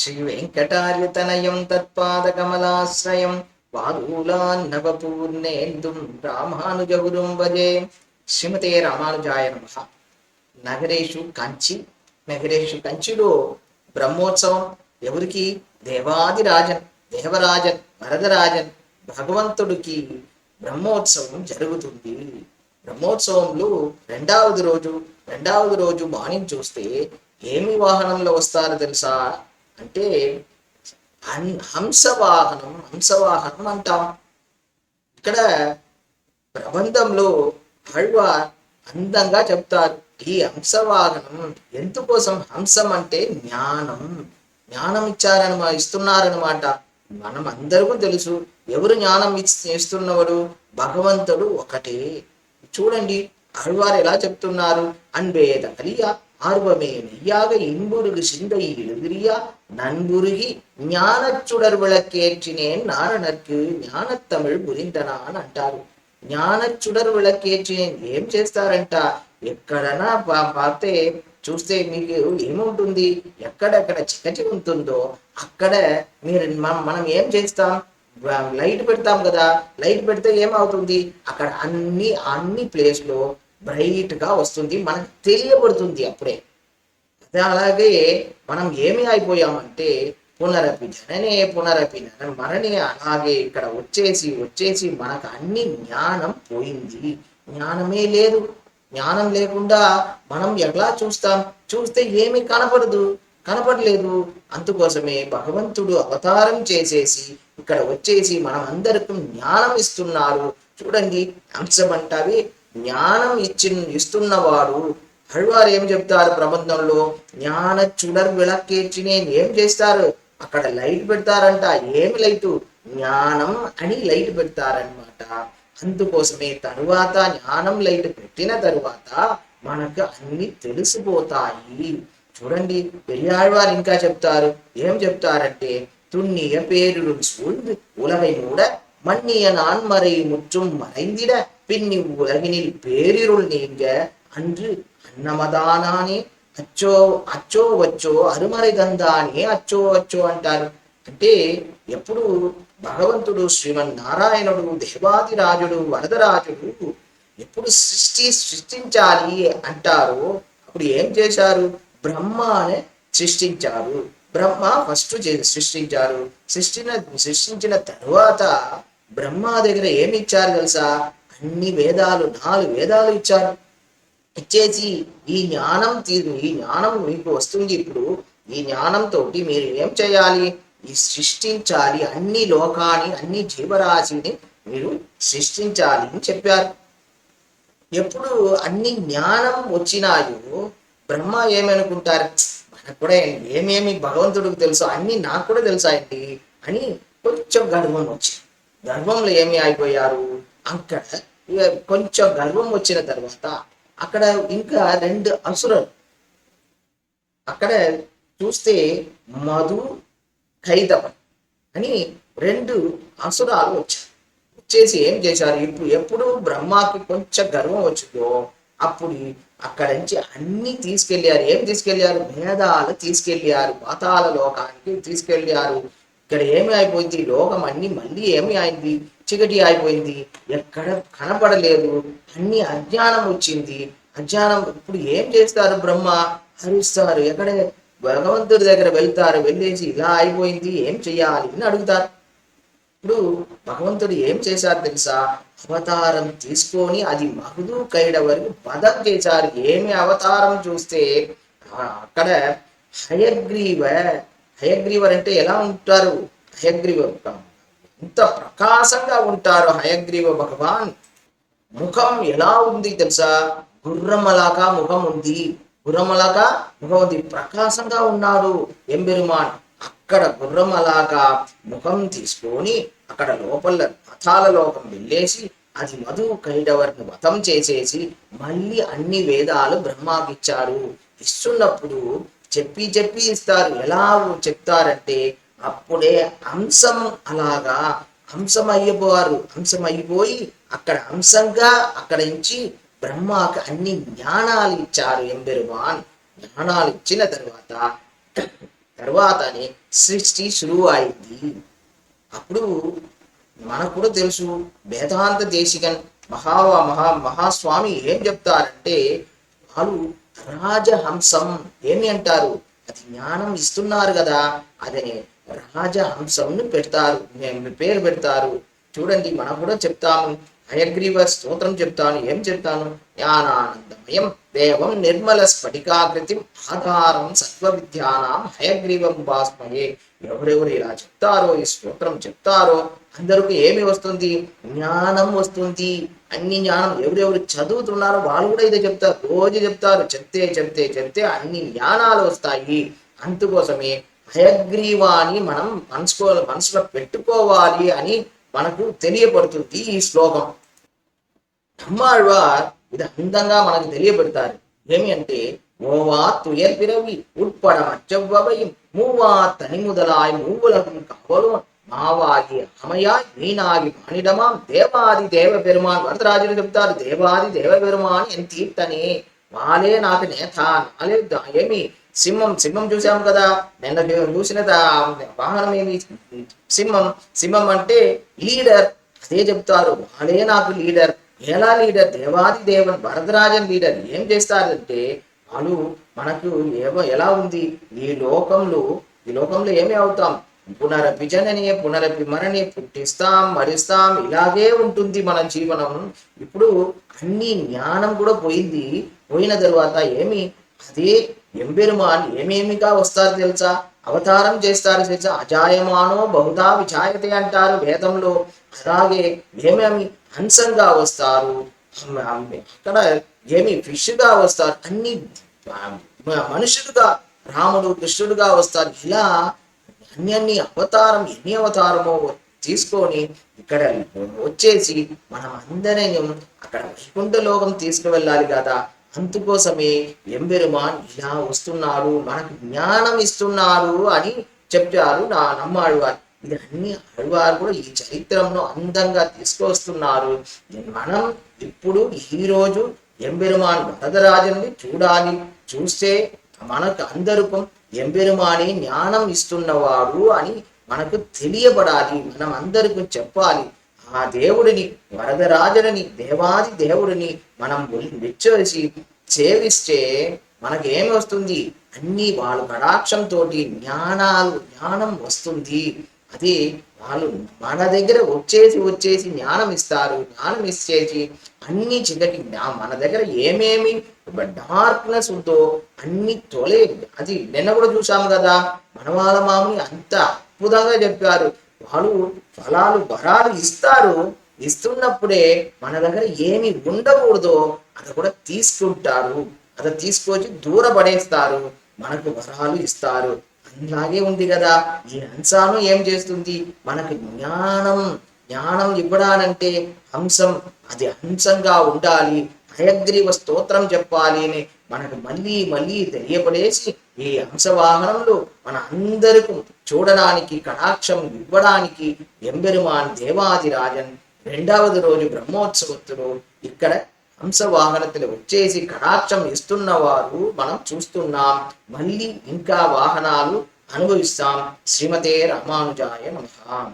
శ్రీ వెంకటార్యతనయం తత్పాదకమలాశ్రయం వారూలాన్నవపూర్ణేందుం రామానుజగురుం వదే శ్రీమతే రామానుజాయ నమ నగరేషు కంచి నగరేషు కంచిలో బ్రహ్మోత్సవం ఎవరికి దేవాదిరాజన్ దేవరాజన్ వరదరాజన్ భగవంతుడికి బ్రహ్మోత్సవం జరుగుతుంది। బ్రహ్మోత్సవంలో రెండవది రోజు రెండవది రోజు మార్నింగ్ చూస్తే ఏమి వాహనంలో వస్తారో తెలుసా? అంటే హం- హంసవాహనం హంసవాహనం అంటాం. ఇక్కడ ప్రబంధంలో ఆళ్వార్ అందంగా చెప్తారు. ఈ హంసవాహనం ఎందుకోసం హంసం అంటే జ్ఞానం. జ్ఞానం ఇచ్చారని ఇస్తున్నారనమాట. మనం అందరికీ తెలుసు. ఎవరు జ్ఞానం ఇస్తున్నవాడు భగవంతుడు ఒకటే. చూడండి ఆళ్వారు ఎలా చెప్తున్నారు. అన్వేద కలియ ஆர்வமே மெய்யாக இன்புருகு சிந்தை எழுதிரியா ஞான சுடர் விளக்கேற்றினேன் நாரணர்க்கு ஞானத்தமிழ் புரிந்தனான் அன்றார். ஞான சுடர் விளக்கேற்றினேன் ஏம் ఏం చేస్తారంట ఎక్కడనా பார்த்தே చూస్తే మీకు ఏముంటుంది ఎక్కడెక్కడ చికటి ఉంటుందో అక్కడ మీరు మనం ఏం చేస్తాం లైట్ పెడతాం కదా లైట్ పెడితే ఏమవుతుంది అక్కడ అన్ని అన్ని ప్లేస్లో బ్రైట్గా వస్తుంది మనకు తెలియబడుతుంది అప్పుడే. అలాగే మనం ఏమి అయిపోయామంటే పునరపి జననే పునరపి అలాగే ఇక్కడ వచ్చేసి వచ్చేసి మనకు అన్ని జ్ఞానం పోయింది. జ్ఞానమే లేదు. జ్ఞానం లేకుండా మనం ఎలా చూస్తాం? చూస్తే ఏమి కనపడదు కనపడలేదు. అందుకోసమే భగవంతుడు అవతారం చేసేసి ఇక్కడ వచ్చేసి మనం అందరికీ జ్ఞానం ఇస్తున్నారు. చూడండి అంశం అంటావి జ్ఞానం ఇచ్చి ఇస్తున్నవాడు హరివారు ఏం చెప్తారు ప్రబంధంలో? జ్ఞాన చుడర్ విలక్కేర్చి నేను ఏం చేస్తారు? అక్కడ లైట్ పెడతారంట. ఏమి లైటు? జ్ఞానం అని లైట్ పెడతారనమాట అందుకోసమే తరువాత జ్ఞానం లైట్ పెట్టిన తరువాత మనకు అన్ని తెలిసిపోతాయి. చూడండి పెరియాழ்వారు ఇంకా చెప్తారు. ఏం చెప్తారంటే துண்ணிய పేరు சூழ்ந்து ఉలవై மூட మన్నియ నాన్మరై மறை முற்றும் பின் உலகினில் பேரிருள் நீங்க அன்று అన్నమదానాని అచ్చో అచ్చో వచ్చో அருமறை தந்தானே அச்சோ அச்சோ అంటారు అంటే ఎప్పుడు భగవంతుడు శ్రీమన్నారాయణుడు దేవాదిరాజుడు వరదరాజుడు ఎప్పుడు సృష్టి సృష్టించాలి అంటారు అప్పుడు ఏం చేశారు బ్రహ్మనే సృష్టించారు బ్రహ్మ ఫస్ట్ సృష్టించారు సృష్టిన సృష్టించిన తరువాత బ్రహ్మ దగ్గర ఏమి ఇచ్చారు తెలుసా అన్ని వేదాలు నాలుగు వేదాలు ఇచ్చారు. ఇచ్చేసి ఈ జ్ఞానం తీరు ఈ జ్ఞానం మీకు వస్తుంది ఇప్పుడు. ఈ జ్ఞానంతో మీరు ఏం చేయాలి? ఈ సృష్టించాలి. అన్ని లోకాన్ని అన్ని జీవరాశిని మీరు సృష్టించాలి అని చెప్పారు. ఎప్పుడు అన్ని జ్ఞానం వచ్చినాయో బ్రహ్మ ఏమనుకుంటారు? మనకు కూడా ఏమేమి భగవంతుడికి తెలుసు అన్ని నాకు కూడా తెలుసాయండి అని కొంచెం గర్వం వచ్చింది. గర్వంలో ఏమి అయిపోయారు అక్కడ కొంచెం గర్వం వచ్చిన తర్వాత అక్కడ ఇంకా రెండు అసురలు. అక్కడ చూస్తే మధు ఖైదవం అని రెండు అసురాలు వచ్చాయి. వచ్చేసి ఏం చేశారు? ఇప్పుడు ఎప్పుడు బ్రహ్మాకి కొంచెం గర్వం వచ్చిందో అప్పుడు అక్కడ నుంచి అన్ని తీసుకెళ్ళారు ఏం తీసుకెళ్ళారు భేదాలు తీసుకెళ్ళారు పాతాల లోకానికి తీసుకెళ్ళారు ఇక్కడ ఏమి అయిపోయింది? లోకం అన్ని మళ్ళీ ఏమి అయింది? చీకటి అయిపోయింది. ఎక్కడ కనపడలేదు. అన్ని అజ్ఞానం వచ్చింది. అజ్ఞానం ఇప్పుడు ఏం చేస్తారు బ్రహ్మ? హరిస్తారు ఎక్కడ భగవంతుడి దగ్గర వెళ్తారు. వెళ్ళేసి ఇలా అయిపోయింది. ఏం చెయ్యాలి అని అడుగుతారు. ఇప్పుడు భగవంతుడు ఏం చేశారు తెలుసా? అవతారం తీసుకొని అది మహుదు కైడ వరకు వధం చేశారు. ఏమి అవతారం చూస్తే అక్కడ హయగ్రీవ హయగ్రీవర్ అంటే ఎలా ఉంటారు? హయగ్రీవ ఎంత ప్రకాశంగా ఉంటారు హయగ్రీవ భగవాన్. ముఖం ఎలా ఉంది తెలుసా? గుర్రమలాగా ముఖం ఉంది. గుర్రమలాగా ముఖం ఉంది. ప్రకాశంగా ఉన్నాడు ఎంబెరుమాన్. అక్కడ గుర్రమలాగా ముఖం తీసుకొని అక్కడ లోపల మతాల లోకం వెళ్ళేసి అది మధు కైడవర్ని మతం చేసేసి మళ్ళీ అన్ని వేదాలు బ్రహ్మాకిచ్చారు. ఇస్తున్నప్పుడు చెప్పి చెప్పి ఇస్తారు. ఎలా చెప్తారంటే అప్పుడే అంశం అలాగా అంశం అయిపోయారు అంశం అయిపోయి అక్కడ అంశంగా అక్కడ నుంచి బ్రహ్మకి అన్ని జ్ఞానాలు ఇచ్చారు ఎంబెరుమాన్ జ్ఞానాలు ఇచ్చిన తర్వాత తర్వాతనే సృష్టి శురువు అయింది అప్పుడు మనకు కూడా తెలుసు వేదాంత దేశికన్ మహా మహా మహాస్వామి ఏం చెప్తారంటే వాళ్ళు రాజహంసం ఏమి అంటారు? అది జ్ఞానం ఇస్తున్నారు కదా అదే రాజహంసంను పెడతారు మేము పేరు పెడతారు. చూడండి మనం కూడా చెప్తాము. హయగ్రీవ స్తోత్రం చెప్తాను. ఏం చెప్తాను? జ్ఞానానందమయం దేవం నిర్మల స్ఫటికాకృతి ఆధారం సత్వ విద్యానాం హయగ్రీవం భాస్మయే ఎవరెవరు ఇలా చెప్తారో ఈ స్తోత్రం చెప్తారో అందరికీ ఏమి వస్తుంది? జ్ఞానం వస్తుంది. అన్ని జ్ఞానం ఎవరెవరు చదువుతున్నారో వాళ్ళు కూడా ఇదే చెప్తారు. రోజు చెప్తారు చెప్తే చెప్తే చెప్తే అన్ని జ్ఞానాలు వస్తాయి. అందుకోసమే హయగ్రీవాన్ని మనం మనసుకో మనసులో పెట్టుకోవాలి అని మనకు తెలియబడుతుంది ఈ శ్లోకం நம்மாழ்வார் இது அந்தங்கா மனக்கு தெரியப்படுத்தாரு ஏமி அண்டே ஓவா துயர் பிறவி உட்பட மற்றவ்வவையும் மூவா தனி முதலாய் மூவுலகும் கவலும் மாவாகி அமையாய் மீனாகி மானிடமாம் தேவாதி தேவ பெருமான் வரதராஜன் చెప్తారు தேவாதி தேவ பெருமான் என் தீர்த்தனே வாலே நாக்கு நேதா நாளே ஏமி సింహం సింహం చూసాం కదా. నిన్న చూ- చూసిన వాహనం ఏమి? సింహం. సింహం అంటే లీడర్. అదే చెప్తారు. వాళ్ళే నాకు లీడర్. ఎలా లీడర్? దేవాది దేవన్ వరదరాజన్ లీడర్. ఏం చేస్తారంటే వాళ్ళు మనకు ఏమో ఎలా ఉంది? ఈ లోకంలో ఈ లోకంలో ఏమి అవుతాం? పునరపి పునరభిమరణి పుట్టిస్తాం మరిస్తాం. ఇలాగే ఉంటుంది మన జీవనం. ఇప్పుడు అన్ని జ్ఞానం కూడా పోయింది. పోయిన తర్వాత ఏమి? అదే ఎంబెరుమాన్ ఏమేమిగా వస్తారు తెలుసా? అవతారం చేస్తారు తెలుసా? అజాయమానో బహుదా విజాయతే అంటారు వేదంలో. అలాగే ఏమేమి హంసంగా వస్తారు? ఇక్కడ అక్కడ ఏమి ఫిష్గా వస్తారు? అన్ని మనుషులుగా రాముడు కృష్ణుడుగా వస్తారు. ఇలా అన్ని అన్ని అవతారం ఎన్ని అవతారమో తీసుకొని ఇక్కడ వచ్చేసి మనం అందరం అక్కడ వైకుంఠ లోకం తీసుకువెళ్ళాలి కదా. అందుకోసమే ఎంబెరుమాన్ ఇలా వస్తున్నాడు మనకు జ్ఞానం ఇస్తున్నాడు అని చెప్పారు నా నమ్మాడువారు ఇది ఇవన్నీ అడవారు కూడా ఈ చరిత్రను అందంగా తీసుకొస్తున్నారు మనం ఇప్పుడు ఈరోజు ఎంబెరుమాన్ వరదరాజుని చూడాలి చూస్తే మనకు అందరికం ఎంబెరుమాని జ్ఞానం ఇస్తున్నవాడు అని మనకు తెలియబడాలి మనం అందరికీ చెప్పాలి. ఆ దేవుడిని వరదరాజులని దేవాది దేవుడిని మనం మెచ్చేసి సేవిస్తే మనకి ఏమి వస్తుంది? అన్ని వాళ్ళు కటాక్షంతో జ్ఞానాలు జ్ఞానం వస్తుంది. అది వాళ్ళు మన దగ్గర వచ్చేసి వచ్చేసి జ్ఞానం ఇస్తారు జ్ఞానం ఇచ్చేసి అన్ని చిన్నటి మన దగ్గర ఏమేమి డార్క్నెస్ ఉందో అన్ని తొలే అది నిన్న కూడా చూసాము కదా మనవాళ్ళ మామని అంత అద్భుతంగా చెప్పారు. వాళ్ళు ఫలాలు వరాలు ఇస్తారు. ఇస్తున్నప్పుడే మన దగ్గర ఏమి ఉండకూడదో. అది కూడా తీసుకుంటారు. అది తీసుకొచ్చి దూరపడేస్తారు. మనకు వరాలు ఇస్తారు. అలాగే ఉంది కదా. ఈ హంసాను ఏం చేస్తుంది? మనకు జ్ఞానం జ్ఞానం ఇవ్వడానంటే హంసం అది హంసంగా ఉండాలి. హయగ్రీవ స్తోత్రం చెప్పాలి అని మనకు మళ్ళీ మళ్ళీ తెలియపడేసి ఈ హంసవాహనంలో మన అందరికీ చూడడానికి కటాక్షం ఇవ్వడానికి ఎంబెరుమాన్ దేవాదిరాజన్ రెండవది రోజు బ్రహ్మోత్సవత్తులు ఇక్కడ హంసవాహనతులు వచ్చేసి కటాక్షం ఇస్తున్నవారు మనం చూస్తున్నాం. మళ్ళీ ఇంకా వాహనాలు అనుభవిస్తాం. శ్రీమతే రామానుజాయ నమ.